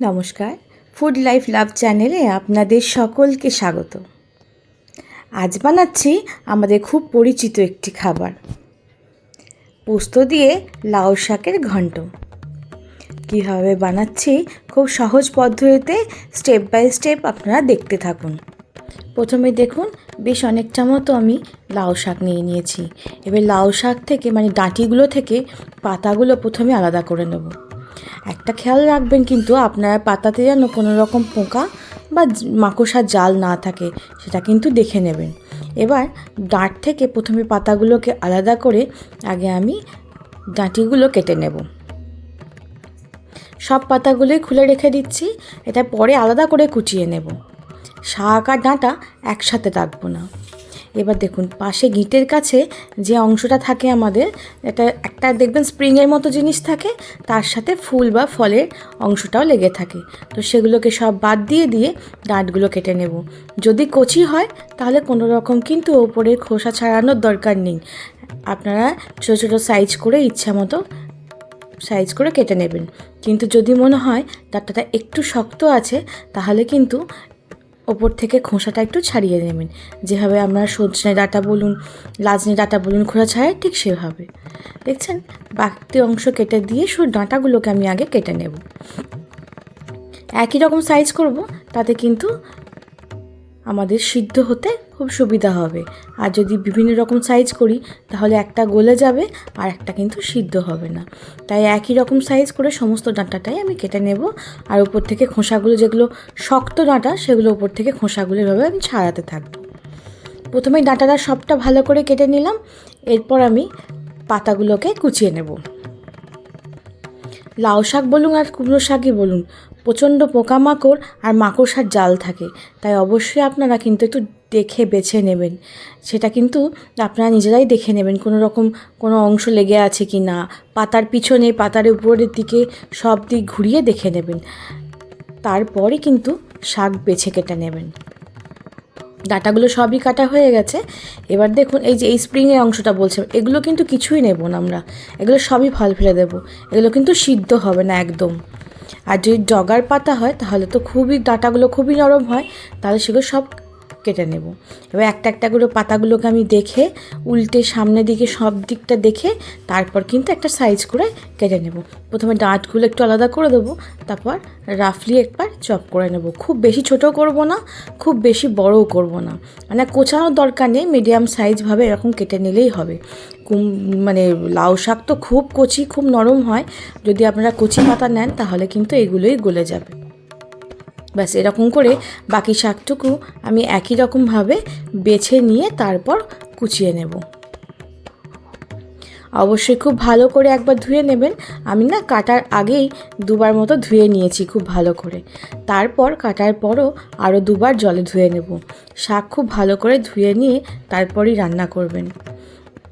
নমস্কার। Food life love চ্যানেলে আপনাদের সকলকে স্বাগত। আজ বানাচ্ছি আমাদের খুব পরিচিত একটি খাবার। পোস্ত দিয়ে লাউ শাকের ঘন্ট। কীভাবে বানাচ্ছি খুব সহজ পদ্ধতিতে স্টেপ বাই স্টেপ আপনারা দেখতে থাকুন। প্রথমে দেখুন, বেশ অনেকটা মতো আমি লাউ শাক নিয়ে নিয়েছি। এবার লাউ শাক থেকে মানে ডাঁটিগুলো থেকে পাতাগুলো প্রথমে আলাদা করে নেব। একটা খেয়াল রাখবেন কিন্তু আপনার পাতাতে যেন কোনো রকম পোকা বা মাকড়সার জাল না থাকে, সেটা কিন্তু দেখে নেবেন। এবার ডাঁট থেকে প্রথমে পাতাগুলোকে আলাদা করে আগে আমি ডাঁটিগুলো কেটে নেব। সব পাতাগুলোই খুলে রেখে দিচ্ছি, এটা পরে আলাদা করে কুচিয়ে নেব। শাক আর ডাঁটা একসাথে রাখব না। এবার দেখুন, পাশে গিঁটের কাছে যে অংশটা থাকে আমাদের, এটা একটা দেখবেন স্প্রিংয়ের মতো জিনিস থাকে, তার সাথে ফুল বা ফলের অংশটাও লেগে থাকে। তো সেগুলোকে সব বাদ দিয়ে দিয়ে ডাঁটগুলো কেটে নেব। যদি কচি হয়, তাহলে কোনো রকম কিন্তু ওপরের খোসা ছাড়ানোর দরকার নেই। আপনারা ছোটো ছোটো সাইজ করে ইচ্ছা মতো সাইজ করে কেটে নেবেন। কিন্তু যদি মনে হয়, ডাঁটাটা একটু শক্ত আছে, তাহলে কিন্তু ওপর থেকে খোসাটা একটু ছাড়িয়ে নেবেন। যেভাবে আমরা সজনে ডাঁটা বলুন, লাজনি ডাঁটা বলুন, খোসা ছাড়াই ঠিক সেভাবে। দেখছেন? বাকি অংশ কেটে দিয়ে শুধু ডাঁটাগুলোকে আমি আগে কেটে নেব। একই রকম সাইজ করব, তাতে কিন্তু আমাদের সিদ্ধ হতে খুব সুবিধা হবে। আর যদি বিভিন্ন রকম সাইজ করি, তাহলে একটা গলে যাবে আর একটা কিন্তু সিদ্ধ হবে না। তাই একই রকম সাইজ করে সমস্ত ডাঁটাটাই আমি কেটে নেব। আর উপর থেকে খোসাগুলো যেগুলো শক্ত ডাঁটা, সেগুলো উপর থেকে খোসাগুলো এভাবে আমি ছাড়াতে থাকব। প্রথমে ডাঁটাটা সবটা ভালো করে কেটে নিলাম। এরপর আমি পাতাগুলোকে কুচিয়ে নেব। লাউ শাক বলুন আর কুমড়ো শাকই বলুন প্রচণ্ড পোকামাকড় আর মাকড়সার জাল থাকে। তাই অবশ্যই আপনারা কিন্তু একটু দেখে বেছে নেবেন। সেটা কিন্তু আপনারা নিজেরাই দেখে নেবেন কোনো রকম কোনো অংশ লেগে আছে কি না। পাতার পিছনে, পাতার উপরের দিকে সব দিক ঘুরিয়ে দেখে নেবেন। তারপরে কিন্তু শাক বেছে কেটে নেবেন। ডাটাগুলো সবই কাটা হয়ে গেছে। এবার দেখুন, এই যে এই স্প্রিংয়ের অংশটা বলছে, এগুলো কিন্তু কিছুই নেব না আমরা। এগুলো সবই ফল ফেলে দেবো। এগুলো কিন্তু সিদ্ধ হবে না একদম। আর যদি ডগার পাতা হয়, তাহলে তো খুবই ডাটাগুলো খুবই নরম হয়, তাহলে সেগুলো সব কেটে নেব। এবার একটা একটা করে পাতাগুলোকে আমি দেখে, উল্টে সামনের দিকে সব দিকটা দেখে, তারপর কিন্তু একটা সাইজ করে কেটে নেব। প্রথমে ডাঁটগুলো একটু আলাদা করে দেবো, তারপর রাফলি একবার চপ করে নেব। খুব বেশি ছোটো করব না, খুব বেশি বড়ও করব না। মানে কোচানোর দরকার নেই মিডিয়াম সাইজভাবে এরকম কেটে নিলেই হবে। কুম মানে লাউ শাক তো খুব কচি, খুব নরম হয়। যদি আপনারা কচি পাতা নেন, তাহলে কিন্তু এগুলোই গলে যাবে। ব্যাস, এরকম করে বাকি শাকটুকু আমি একই রকমভাবে বেছে নিয়ে তারপর কুচিয়ে নেব। অবশ্যই খুব ভালো করে একবার ধুয়ে নেবেন। আমি না কাটার আগেই দুবার মতো ধুয়ে নিয়েছি খুব ভালো করে। তারপর কাটার পরও আরও দুবার জলে ধুয়ে নেব। শাক খুব ভালো করে ধুয়ে নিয়ে তারপরই রান্না করবেন।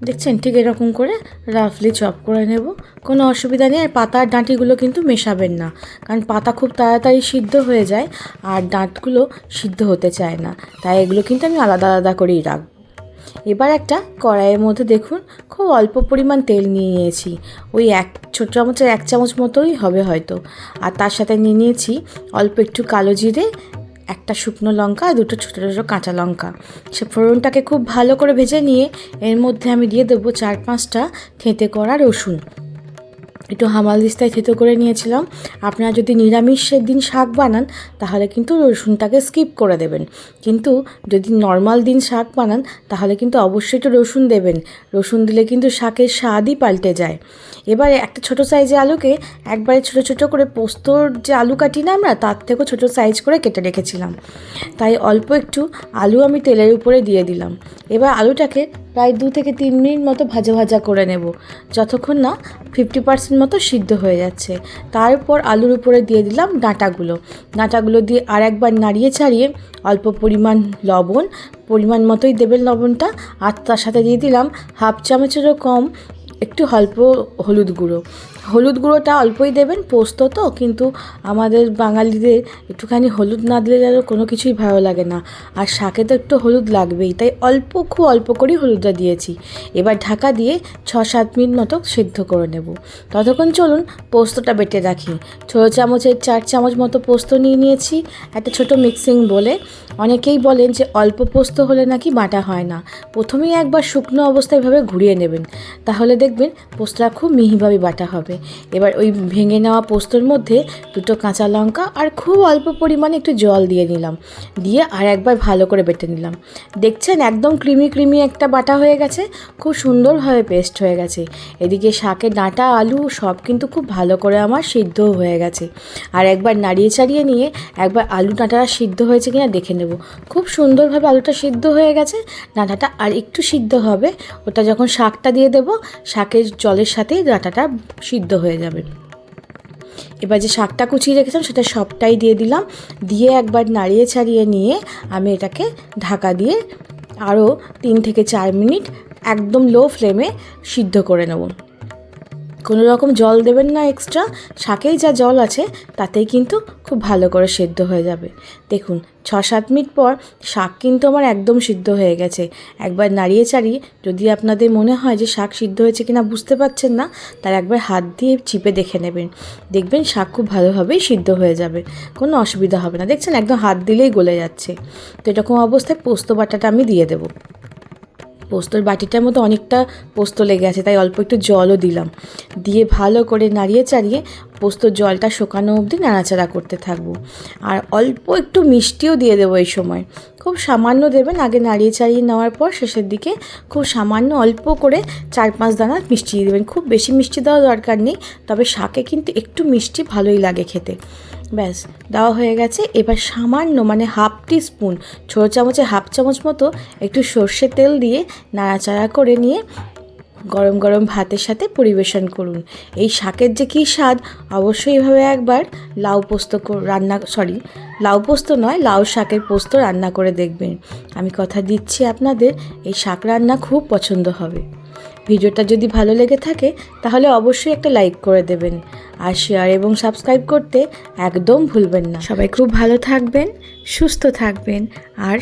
দেখছেন? ঠিক এরকম করে রাফলি চপ করে নেব। কোনো অসুবিধা নেই। আর পাতার ডাঁটিগুলো কিন্তু মেশাবেন না। কারণ পাতা খুব তাড়াতাড়ি সিদ্ধ হয়ে যায় আর ডাঁটগুলো সিদ্ধ হতে চায় না। তাই এগুলো কিন্তু আমি আলাদা আলাদা করেই রাখব। এবার একটা কড়াইয়ের মধ্যে দেখুন, খুব অল্প পরিমাণ তেল নিয়ে নিয়েছি। ওই এক ছোট চামচের এক চামচ মতোই হবে হয়তো। আর তার সাথে নিয়ে নিয়েছি অল্প একটু কালো জিরে একটা শুকনো লঙ্কা আর দুটো ছোটো ছোটো কাঁচা লঙ্কা। সে ফোড়নটাকে খুব ভালো করে ভেজে নিয়ে এর মধ্যে আমি দিয়ে দেবো চার পাঁচটা থেঁতে করা রসুন। একটু হামাল দিস্তায় থেতো করে নিয়েছিলাম। আপনারা যদি নিরামিষের দিন শাক বানান, তাহলে কিন্তু রসুনটাকে স্কিপ করে দেবেন। কিন্তু যদি নর্মাল দিন শাক বানান, তাহলে কিন্তু অবশ্যই একটু রসুন দেবেন। রসুন দিলে কিন্তু শাকের স্বাদই পাল্টে যায়। এবারে একটা ছোটো সাইজের আলুকে একবারে ছোটো ছোটো করে পোস্তর যে আলু কাটি না আমরা, তার থেকেও ছোটো সাইজ করে কেটে রেখেছিলাম। তাই অল্প একটু আলু আমি তেলের উপরে দিয়ে দিলাম। এবার আলুটাকে প্রায় দু থেকে তিন মিনিট মতো ভাজা ভাজা করে নেব। যতক্ষণ না ফিফটি পার্সেন্ট মতো সিদ্ধ হয়ে যাচ্ছে। তারপর আলুর উপরে দিয়ে দিলাম ডাঁটাগুলো। ডাঁটাগুলো দিয়ে আর একবার নাড়িয়ে ছাড়িয়ে অল্প পরিমাণ লবণ, পরিমাণ মতোই দেবেন লবণটা, আর তার সাথে দিয়ে দিলাম হাফ চামচেরও কম একটু অল্প হলুদ গুঁড়ো। হলুদ গুঁড়োটা অল্পই দেবেন, পোস্ত তো, কিন্তু আমাদের বাঙালিদের একটুখানি হলুদ না দিলে যেন কোনো কিছুই ভালো লাগে না। আর শাকে তো একটু হলুদ লাগবেই, তাই অল্প, খুব অল্প করেই হলুদটা দিয়েছি। এবার ঢাকা দিয়ে ছ সাত মিনিট মতো সেদ্ধ করে নেব। ততক্ষণ চলুন পোস্তটা বেটে রাখি। ছোটো চামচের চার চামচ মতো পোস্ত নিয়ে নিয়েছি, একটা ছোট মিক্সিং বলে। অনেকেই বলেন যে অল্প পোস্ত হলে নাকি বাটা হয় না। প্রথমেই একবার শুকনো অবস্থায় এভাবে ঘুরিয়ে নেবেন। তাহলে দেখবেন পোস্তটা খুব মিহিভাবে বাটা হবে। এবার ওই ভেঙে নেওয়া পোস্তর মধ্যে দুটো কাঁচা লঙ্কা আর খুব অল্প পরিমাণে একটু জল দিয়ে নিলাম। দিয়ে আর একবার ভালো করে বেটে নিলাম। দেখছেন একদম ক্রিমি ক্রিমি একটা বাটা হয়ে গেছে, খুব সুন্দরভাবে পেস্ট হয়ে গেছে। এদিকে শাকের ডাঁটা, আলু সব কিন্তু খুব ভালো করে আমার সিদ্ধ হয়ে গেছে। আর একবার নাড়িয়ে চাড়িয়ে নিয়ে একবার আলু ডাঁটাটা সিদ্ধ হয়েছে কিনা দেখে নেব। খুব সুন্দরভাবে আলুটা সিদ্ধ হয়ে গেছে, ডাঁটাটা আর একটু সিদ্ধ হবে। ওটা যখন শাকটা দিয়ে দেব, শাকের জলের সাথেই ডাঁটাটা সিদ্ধ হয়ে যাবে। এবার যে শাকটা কুচিয়ে রেখেছিলাম, সেটা সবটাই দিয়ে দিলাম। দিয়ে একবার নাড়িয়ে ছাড়িয়ে নিয়ে আমি এটাকে ঢাকা দিয়ে আরও তিন থেকে চার মিনিট একদম লো ফ্লেমে সিদ্ধ করে নেব। কোনো রকম জল দেবেন না এক্সট্রা শাকেই যা জল আছে তাতেই কিন্তু খুব ভালো করে সেদ্ধ হয়ে যাবে। দেখুন ছ সাত মিনিট পর শাক কিন্তু আমার একদম সিদ্ধ হয়ে গেছে। একবার নাড়িয়ে চাড়িয়ে যদি আপনাদের মনে হয় যে শাক সিদ্ধ হয়েছে কিনা বুঝতে পারছেন না, তার একবার হাত দিয়ে চিপে দেখে নেবেন। দেখবেন শাক খুব ভালোভাবেই সিদ্ধ হয়ে যাবে, কোনো অসুবিধা হবে না। দেখছেন, একদম হাত দিলেই গলে যাচ্ছে। তো এরকম অবস্থায় পোস্ত বাটাটা আমি দিয়ে দেবো। পোস্তর বাটিটার মধ্যে অনেকটা পোস্ত লেগে আছে, তাই অল্প একটু জলও দিলাম। দিয়ে ভালো করে নাড়িয়ে চাড়িয়ে পোস্তর জলটা শুকানো অবধি নাড়াচাড়া করতে থাকব। আর অল্প একটু মিষ্টিও দিয়ে দেবো এই সময়। খুব সামান্য দেবেন, আগে নাড়িয়ে চাড়িয়ে নেওয়ার পর শেষের দিকে খুব সামান্য অল্প করে চার পাঁচ দানা মিষ্টি দিয়ে দেবেন। খুব বেশি মিষ্টি দেওয়া দরকার নেই, তবে শাকে কিন্তু একটু মিষ্টি ভালোই লাগে খেতে। ব্যাস, দেওয়া হয়ে গেছে। এবার সামান্য মানে হাফ টি স্পুন ছোটো চামচে হাফ চামচ মতো একটু সর্ষে তেল দিয়ে নাড়াচাড়া করে নিয়ে গরম গরম ভাতের সাথে পরিবেশন করুন। এই শাকের যে কী স্বাদ, অবশ্যই এভাবে একবার লাউ পোস্ত রান্না, সরি, লাউ পোস্ত নয়, লাউ শাকের পোস্ত রান্না করে দেখবেন। আমি কথা দিচ্ছি আপনাদের, এই শাক রান্না খুব পছন্দ হবে। ভিডিওটা যদি ভালো লেগে থাকে, তাহলে অবশ্যই একটা লাইক করে দেবেন। আর শেয়ার এবং সাবস্ক্রাইব করতে একদম ভুলবেন না। সবাই খুব ভালো থাকবেন, সুস্থ থাকবেন, আর